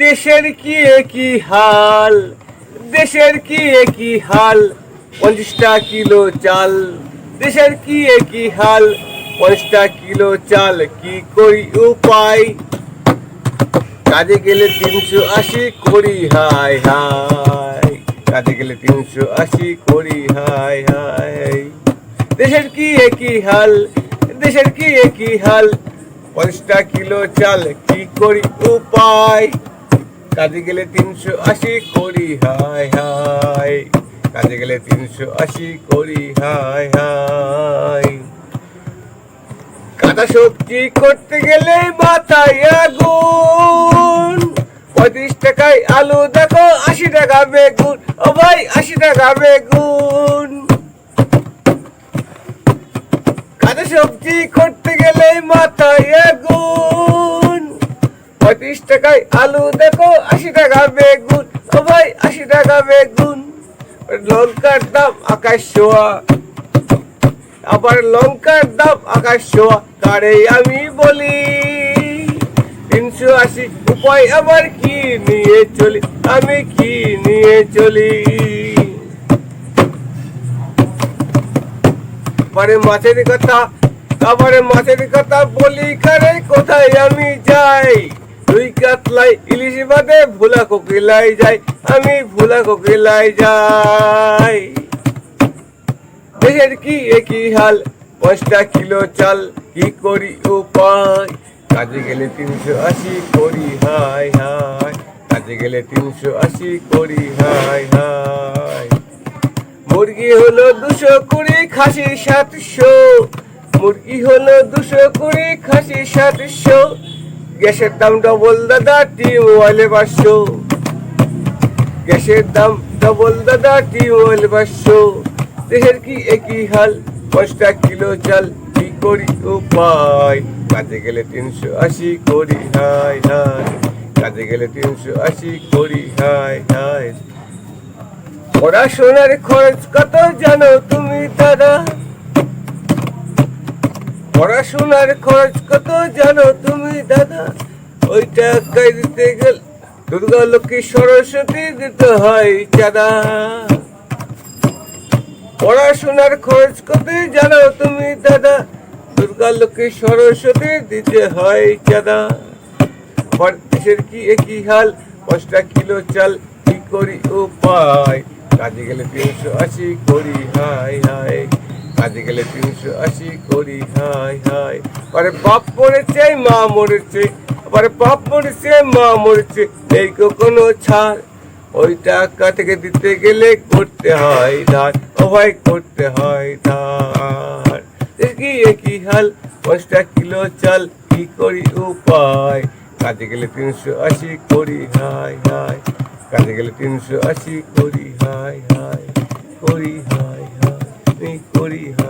দেশের কি একই হাল? দেশের কি একই হাল? পঞ্চাশটা কিলো চাল। দেশের কি একই হাল? পঞ্চাশটা কিলো চাল কি করি উপায়? কাজে গেলে তিনশো আশি করি, হাই হাই। কাজে গেলে তিনশো আশি করি, হাই হাই। দেশের কি একই হাল? দেশের কি একই হাল? পঞ্চাশটা কিলো চাল কি করি উপায়? কাজে গেলে তিনশো আশি করি হাই হাই কাজে গেলে তিনশো আশি করি হাই হাই কাঁচা সবজি করতে গেলে মাথায় আগুন। পঁয়ত্রিশ টাকায় আলু দেখো, আশি টাকা বেগুন। ও ভাই, আশি টাকা বেগুন। পঁয়ত্রিশ টাকায় আলু, দেখো, আশি টাকা বেগুন ও আশি টাকা বেগুন। লঙ্কার দাম আকাশ ছোঁয়া। আবার লঙ্কার দাম আকাশ ছোঁয়া, তারে আমি বলি, তিনশো আশি উপায় আবার কি নিয়ে চলি? আমি কি নিয়ে চলি? পরে মাছের কথা তারপরে মাছের কথা বলি কারে কোথায় আমি যাই? কাতলাই ইলিশ বাদে ভোলা কোকিলাই যাই আমি ভোলা কোকিলাই যাই। দেশের কি একই হাল, পাঁচটা কিলো চাল কি করি উপায়? কাজে গেলে তিনশো আশি করি, হাই হাই। কাজে গেলে তিনশো আশি করি, হাই হাই। মুরগি হলো দুশো কুড়ি, খাসি সাতশো। মুরগি হলো দুশো কুড়ি, খাসি সাতশো। গ্যাসের দাম ডবল দাদা টি মোবাইলে পাঁচশো। গ্যাসের দাম ডবল দাদা টি মোবাইলে পাঁচশো। দেশের কি একই হাল? পাঁচটা কিলো চাল কি করি উপায় কাজে গেলে তিনশো আশি করি, হাই হাই। কাজে গেলে তিনশো আশি করি, হাই হাই। পড়াশোনার খরচ কত জানো তুমি, দাদা? পড়াশোনার খরচ কত জানো তুমি, দাদা? ওই টাকায় দিতে গেল দুর্গা লক্ষ্মী সরস্বতী দিতে হয় চাঁদা। পড়াশোনার খরচ কত জানো তুমি, দাদা? দুর্গা লক্ষ্মী সরস্বতী দিতে হয় চাঁদা। দেশের কি একই হাল? পাঁচটা কিলো চাল কি করি উপায়? কাজে গেলে তিনশো আশি করি হাই হাই কাজে গেলে তিনশো আশি করি হাই হাই আরে বাপ মরেছে, মা মরেছে আবার বাপ মরেছে, মা মরেছে এই কোনো ছাড়। ওই টাকা থেকে দিতে গেলে করতে হয় ধার, ও ভাই করতে হয় ধার। দেখি একই হাল, পাঁচটা কিলো চাল, কি করি উপায়? কাজে গেলে তিনশো আশি করি হাই হাই কাজে গেলে তিনশো আশি করি হাই হাই করি হা